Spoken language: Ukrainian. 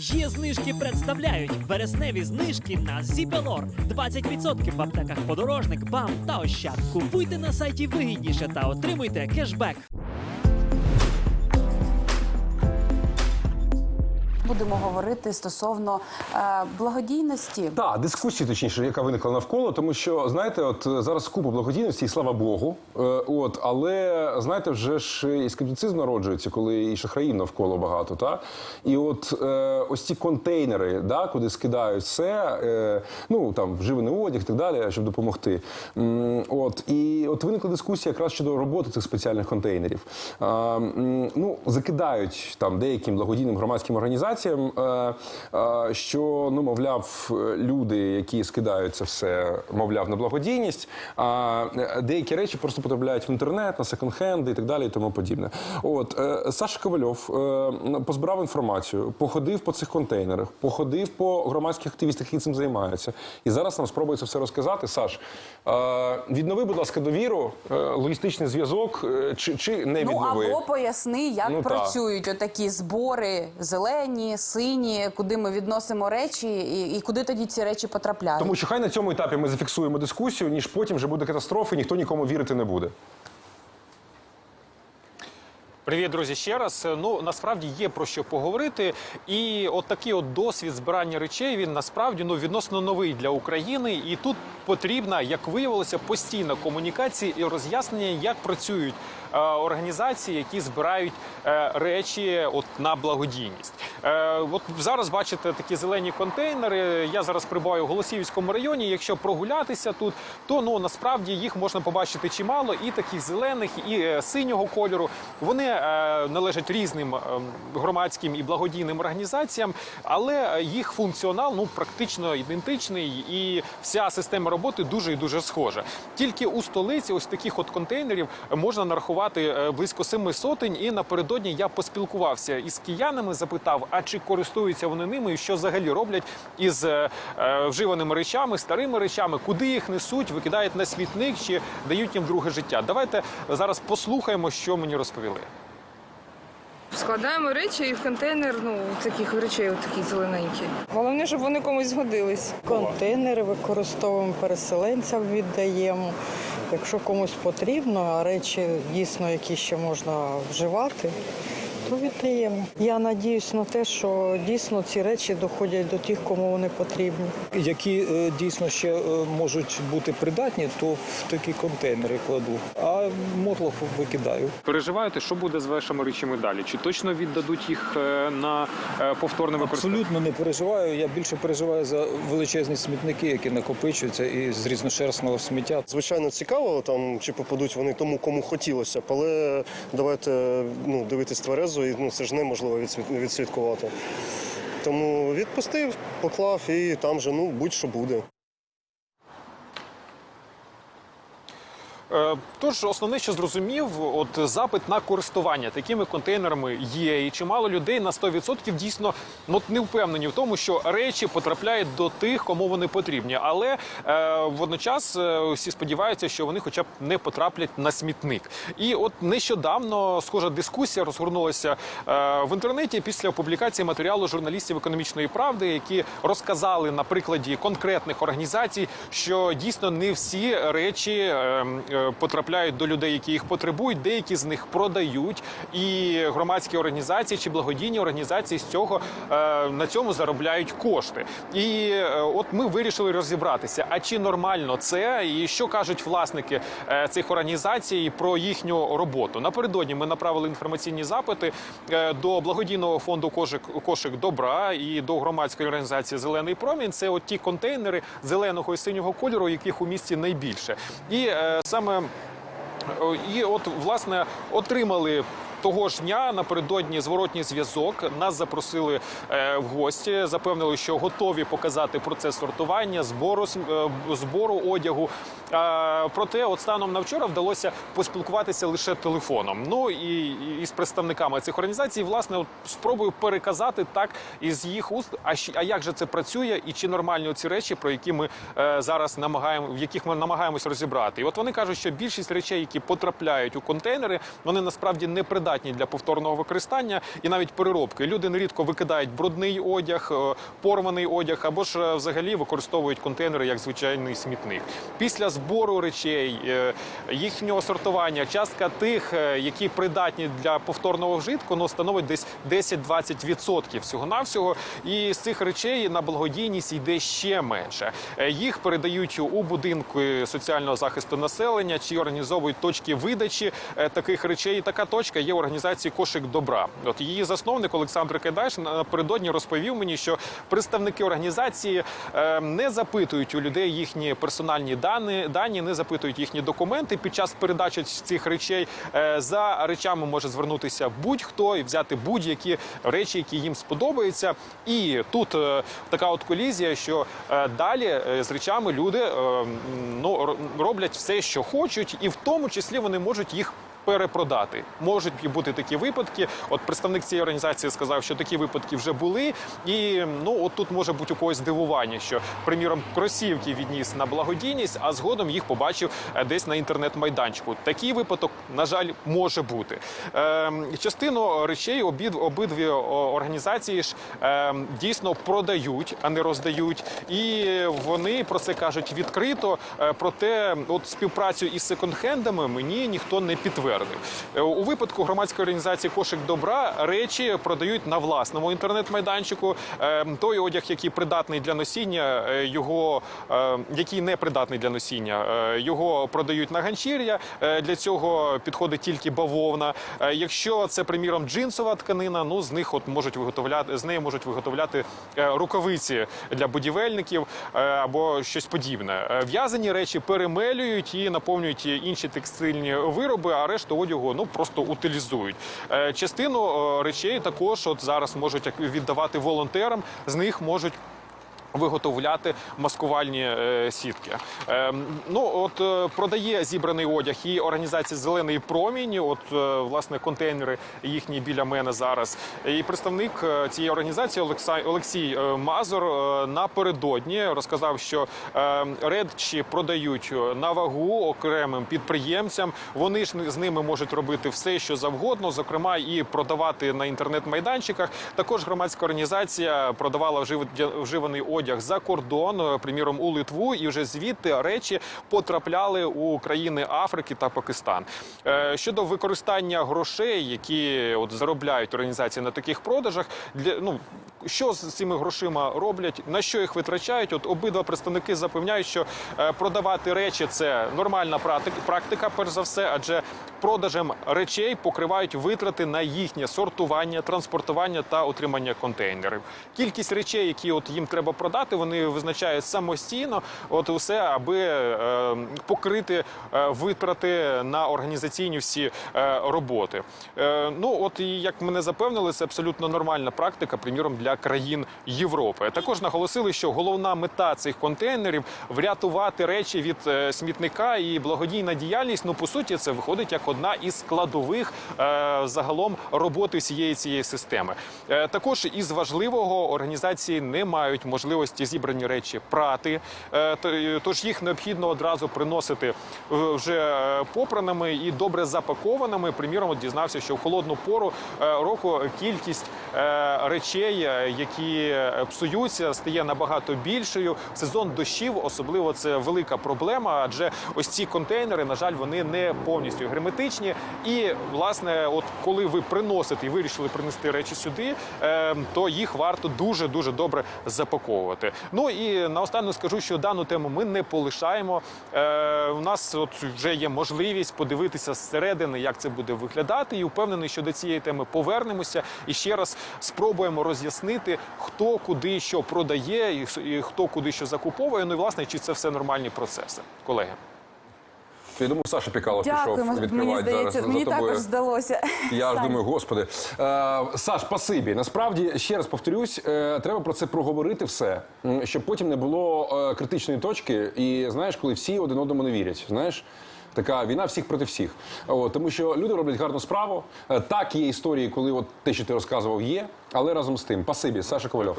Є знижки представляють вересневі знижки на Зібелор. 20% в аптеках подорожник, бам та ощад. Купуйте на сайті вигідніше та отримуйте кешбек. Будемо говорити стосовно е, благодійності. Так, дискусії, точніше, яка виникла навколо, тому що знаєте, от е, зараз купа благодійності, і слава Богу. Е, от, але знаєте, вже ж і скептицизм народжується, коли і шахраїв навколо багато. Та? І от е, ось ці контейнери, да, куди скидають все, е, ну там вживаний одяг і так далі, щоб допомогти. М, от, і от виникла дискусія якраз щодо роботи цих спеціальних контейнерів. А, м, ну, закидають там деяким благодійним громадським організаціям, е, е, що ну, мовляв, люди, які скидають це все, мовляв, на благодійність, а е, деякі речі просто потрапляють в інтернет, на секонд-хенди і так далі, і тому подібне. От е, Саша Ковальов е, позбирав інформацію, походив по цих контейнерах, походив по громадських активістах, які цим займаються. І зараз нам спробує це все розказати. Саш, е, віднови, будь ласка, довіру, е, логістичний зв'язок, е, чи, чи не Ну віднови? або поясни, як Ну, працюють отакі збори зелені, сині, куди ми відносимо речі, і, і куди тоді ці речі потрапляють. Тому що хай на цьому етапі ми зафіксуємо дискусію, ніж потім вже буде катастрофа, і ніхто нікому вірити не буде. Привіт, друзі, ще раз. Ну насправді є про що поговорити. І от такий от досвід збирання речей він насправді ну відносно новий для України. І тут потрібна, як виявилося, постійна комунікація і роз'яснення, як працюють е, організації, які збирають е, речі от на благодійність. Е, от зараз бачите такі зелені контейнери. Я зараз прибуваю в Голосіївському районі. Якщо прогулятися тут, то ну насправді їх можна побачити чимало, і таких зелених, і е, синього кольору. Вони належать різним е, громадським і благодійним організаціям, але е, їх функціонал ну практично ідентичний, і вся система роботи дуже і дуже схожа. Тільки у столиці ось таких от контейнерів можна нарахувати е, близько семи сотень. І напередодні я поспілкувався із киянами, запитав, а чи користуються вони ними, і що взагалі роблять із е, е, вживаними речами, старими речами, куди їх несуть, викидають на смітник чи дають їм друге життя. Давайте зараз послухаємо, що мені розповіли. Складаємо речі і в контейнер, ну, таких речей, от такі зелененькі. Головне, щоб вони комусь згодились. Контейнери використовуємо, переселенцям віддаємо. Якщо комусь потрібно, а речі дійсно, які ще можна вживати, то віддаємо. Я надіюсь на те, що дійсно ці речі доходять до тих, кому вони потрібні. які е, дійсно ще е, можуть бути придатні, то в такі контейнери кладу, а мотлох викидаю. Переживаєте, що буде з вашими речами далі? Чи точно віддадуть їх е, на повторне використання? Абсолютно не переживаю. Я більше переживаю за величезні смітники, які накопичуються і з різношерстного сміття. Звичайно, цікаво, там чи попадуть вони тому, кому хотілося але давайте ну, дивитись тверезо, і ну, це ж неможливо відслідкувати. Тому відпустив, поклав і там же ну будь-що буде. Тож основне, що зрозумів, от запит на користування такими контейнерами є, і чимало людей на 100% дійсно ну, не впевнені в тому, що речі потрапляють до тих, кому вони потрібні. Але е, водночас е, всі сподіваються, що вони, хоча б не потраплять на смітник. І от нещодавно схожа дискусія розгорнулася е, в інтернеті після публікації матеріалу журналістів економічної правди, які розказали на прикладі конкретних організацій, що дійсно не всі речі е, е, потрапляють до людей, які їх потребують. Деякі з них продають, і громадські організації чи благодійні організації з цього е, на цьому заробляють кошти. І е, от ми вирішили розібратися, а чи нормально це, і що кажуть власники е, цих організацій про їхню роботу. Напередодні ми направили інформаційні запити е, до благодійного фонду кошик, кошик добра і до громадської організації Зелений промінь. Це от ті контейнери зеленого і синього кольору, яких у місті найбільше. І е, саме І от власне отримали. Того ж дня напередодні зворотній зв'язок нас запросили е, в гості, запевнили, що готові показати процес сортування, збору е, збору одягу. Е, проте, от станом на вчора вдалося поспілкуватися лише телефоном. Ну і, і з представниками цих організацій, власне, от спробую переказати так із їх уст. А а як же це працює, і чи нормальні ці речі, про які ми е, зараз намагаємо, в яких ми намагаємось розібрати? І от вони кажуть, що більшість речей, які потрапляють у контейнери, вони насправді не придатні непридатні для повторного використання і навіть переробки. Люди нерідко викидають брудний одяг, е, порваний одяг або ж е, взагалі використовують контейнери як звичайний смітник. Після збору речей, е, їхнього сортування, частка тих, які придатні для повторного вжитку, ну, становить десь 10-20% всього навсього. І з цих речей на благодійність йде ще менше. Їх передають у будинки соціального захисту населення чи організовують точки видачі таких речей. Така точка є в організації Кошик добра. От її засновник Олександр Кайдаш напередодні розповів мені, що представники організації е, не запитують у людей їхні персональні дані, дані, не запитують їхні документи під час передачі цих речей. Е, За речами може звернутися будь-хто і взяти будь-які речі, які їм сподобаються. І тут е, така от колізія, що далі з речами люди ну, роблять все, що хочуть, і в тому числі вони можуть їх. Перепродати можуть бути такі випадки. От представник цієї організації сказав, що такі випадки вже були, і ну от тут може бути у когось здивування, що приміром кросівки відніс на благодійність, а згодом їх побачив е, десь на інтернет-майданчику. Такий випадок, на жаль, може бути. Ем, частину речей обід обидві організації ж ем, дійсно продають, а не роздають. І вони про це кажуть відкрито. Е, Проте, от співпрацю із секонд-хендами мені ніхто не підтвердив. Е, У випадку громадської організації Кошик добра речі продають на власному інтернет-майданчику. Е, Той одяг, який придатний для носіння, е, його який не придатний для носіння, його продають на ганчір'я. Для цього підходить тільки бавовна. Якщо це, приміром, джинсова тканина, ну з них от можуть виготовляти з неї можуть виготовляти рукавиці для будівельників або щось подібне. В'язані речі перемелюють і наповнюють інші текстильні вироби, а решту одягу ну просто утилізують. Е, Частину е, речей також от зараз можуть віддавати волонтерам. З них можуть виготовляти маскувальні е, сітки. Е, ну от е, продає зібраний одяг і організація Зелений промінь. От е, власне контейнери їхні біля мене зараз. І представник цієї організації Олексій Мазур напередодні розказав, що речі продають на вагу окремим підприємцям. Вони ж з ними можуть робити все, що завгодно, зокрема і продавати на інтернет-майданчиках. Також громадська організація продавала вжив- вживаний одяг за кордон, е, приміром у Литву, і вже звідти речі потрапляли у країни Африки та Пакистан. Е, Щодо використання грошей, які от заробляють організації на таких продажах, для ну що з цими грошима роблять, на що їх витрачають? От обидва представники запевняють, що е, продавати речі це нормальна практика, перш за все, адже продажем речей покривають витрати на їхнє сортування, транспортування та утримання контейнерів. Кількість речей, які от їм треба продати, вони визначають самостійно. От усе, аби е, покрити е, витрати на організаційні всі е, роботи. Е, ну от і як мене запевнили, це абсолютно нормальна практика, приміром для країн Європи. Також наголосили, що головна мета цих контейнерів врятувати речі від е, смітника і благодійна діяльність. Ну по суті, це виходить як одна із складових е, загалом роботи всієї цієї системи. Е, також із важливого організації не мають можливості зібрані речі прати, е, тож їх необхідно одразу приносити е, вже попраними і добре запакованими. Приміром, от дізнався, що в холодну пору е, року кількість речей, які псуються, стає набагато більшою. Сезон дощів особливо це велика проблема, адже ось ці контейнери, на жаль, вони не повністю герметичні. І власне, от коли ви приносите і вирішили принести речі сюди, то їх варто дуже дуже добре запаковувати. Ну і наостанок скажу, що дану тему ми не полишаємо. Е, у нас от вже є можливість подивитися зсередини, як це буде виглядати, і впевнений, що до цієї теми повернемося і ще раз спробуємо роз'яснити, хто куди що продає, і і хто куди що закуповує. Ну і власне, чи це все нормальні процеси, колеги. Я думаю, Саша Пікалов Дякуємо. пішов Мені відкривати здається, зараз мені за тобою. також здалося. Я ж думаю, господи. Е, Саш, спасибі. Насправді, ще раз повторюсь, е, треба про це проговорити все, щоб потім не було е, критичної точки. І знаєш, коли всі один одному не вірять. Знаєш, така війна всіх проти всіх. От, тому що люди роблять гарну справу. Е, Так, є історії, коли от те, що ти розказував, є, але разом з тим, спасибі, Саша Ковальов.